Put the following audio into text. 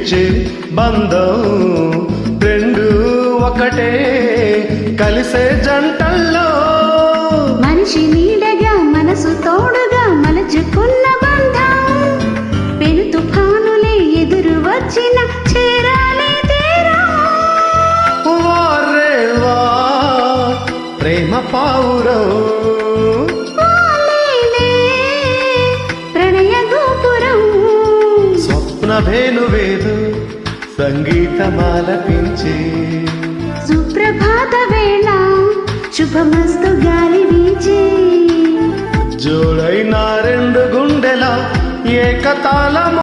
పిలిచే బంధం రెండు ఒకటే కలిసే జంటల్లో. మనిషి నీడగా మనసు తోడుగా మలచుకున్న బంధం. పెను తుఫానులే ఎదురు వచ్చిన చేరాలే ప్రేమ పావురం. వేణువేదు సంగీతమాలపించే. సుప్రభాత వేళ శుభమస్తు గాలి వీచే. జోడైన రెండు గుండెల ఏకతాళం